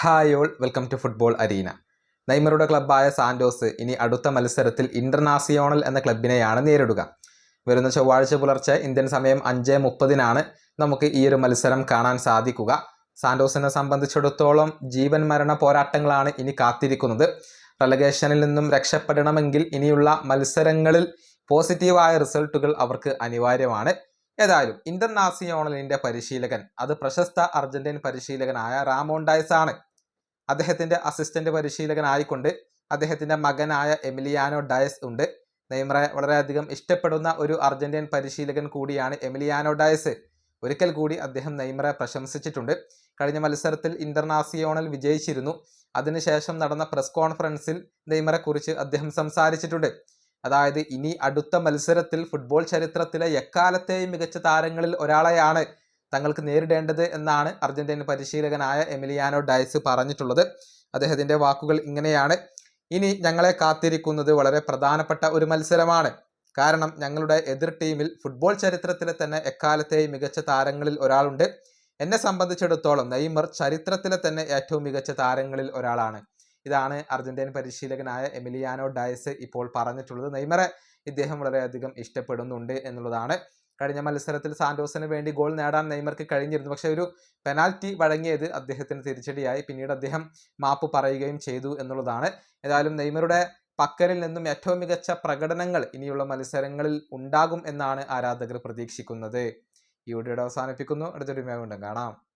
Hi all welcome to football arena നെയ്മറുടെ ക്ലബ്ബായ Santos ഇനി അടുത്ത മത്സരത്തിൽ ഇന്റർനാസിയോണൽ എന്ന ക്ലബിനെയാണ് നേരിടുക. വരുന്ന ചൊവ്വാഴ്ച പുലർച്ചെ ഇന്ത്യൻ സമയം അഞ്ച് മുപ്പതിനാണ് നമുക്ക് ഈ ഒരു മത്സരം കാണാൻ സാധിക്കുക. സാന്റോസിനെ സംബന്ധിച്ചിടത്തോളം ജീവൻ മരണ പോരാട്ടങ്ങളാണ് ഇനി കാത്തിരിക്കുന്നത്. റെലഗേഷനിൽ നിന്നും രക്ഷപ്പെടണമെങ്കിൽ ഇനിയുള്ള മത്സരങ്ങളിൽ പോസിറ്റീവായ റിസൾട്ടുകൾ അവർക്ക് അനിവാര്യമാണ്. ഏതായാലും ഇന്റർനാസിയോണലിന്റെ പരിശീലകൻ അത് പ്രശസ്ത അർജന്റീൻ പരിശീലകനായ റാമോൺ ഡയസ് ആണ്. അദ്ദേഹത്തിന്റെ അസിസ്റ്റന്റ് പരിശീലകനായിക്കൊണ്ട് അദ്ദേഹത്തിന്റെ മകനായ എമിലിയാനോ ഡയസ് ഉണ്ട്. നെയ്മറെ വളരെയധികം ഇഷ്ടപ്പെടുന്ന ഒരു അർജന്റീൻ പരിശീലകൻ കൂടിയാണ് എമിലിയാനോ ഡയസ്. ഒരിക്കൽ കൂടി അദ്ദേഹം നെയ്മറെ പ്രശംസിച്ചിട്ടുണ്ട്. കഴിഞ്ഞ മത്സരത്തിൽ ഇന്റർനാസിയോണൽ വിജയിച്ചിരുന്നു. അതിനുശേഷം നടന്ന പ്രസ് കോൺഫറൻസിൽ നെയ്മറെ കുറിച്ച് അദ്ദേഹം സംസാരിച്ചിട്ടുണ്ട്. അതായത് ഇനി അടുത്ത മത്സരത്തിൽ ഫുട്ബോൾ ചരിത്രത്തിലെ എക്കാലത്തെയും മികച്ച താരങ്ങളിൽ ഒരാളെയാണ് തങ്ങൾക്ക് നേരിടേണ്ടത് എന്നാണ് അർജന്റീന പരിശീലകനായ എമിലിയാനോ ഡയസ് പറഞ്ഞിട്ടുള്ളത്. അദ്ദേഹത്തിന്റെ വാക്കുകൾ ഇങ്ങനെയാണ്. ഇനി ഞങ്ങളെ കാത്തിരിക്കുന്നത് വളരെ പ്രധാനപ്പെട്ട ഒരു മത്സരമാണ്. കാരണം ഞങ്ങളുടെ എതിർ ടീമിൽ ഫുട്ബോൾ ചരിത്രത്തിലെ തന്നെ എക്കാലത്തെയും മികച്ച താരങ്ങളിൽ ഒരാളുണ്ട്. എന്നെ സംബന്ധിച്ചിടത്തോളം നെയ്മർ ചരിത്രത്തിലെ തന്നെ ഏറ്റവും മികച്ച താരങ്ങളിൽ ഒരാളാണ്. ഇതാണ് അർജന്റീന പരിശീലകനായ എമിലിയാനോ ഡയസ് ഇപ്പോൾ പറഞ്ഞിട്ടുള്ളത്. നെയ്മറെ ഇദ്ദേഹം വളരെയധികം ഇഷ്ടപ്പെടുന്നുണ്ട് എന്നുള്ളതാണ്. കഴിഞ്ഞ മത്സരത്തിൽ സാന്റോസിന് വേണ്ടി ഗോൾ നേടാൻ നെയ്മർക്ക് കഴിഞ്ഞിരുന്നു. പക്ഷേ ഒരു പെനാൽറ്റി വഴങ്ങിയത് അദ്ദേഹത്തിന് തിരിച്ചടിയായി. പിന്നീട് അദ്ദേഹം മാപ്പ് പറയുകയും ചെയ്തു എന്നുള്ളതാണ്. ഏതായാലും നെയ്മറുടെ പക്കലിൽ നിന്നും ഏറ്റവും മികച്ച പ്രകടനങ്ങൾ ഇനിയുള്ള മത്സരങ്ങളിൽ ഉണ്ടാകും എന്നാണ് ആരാധകർ പ്രതീക്ഷിക്കുന്നത്. ഈ വീഡിയോയുടെ അവസാനിപ്പിക്കുന്നു. അടുത്തൊരു വീണ്ടും കാണാം.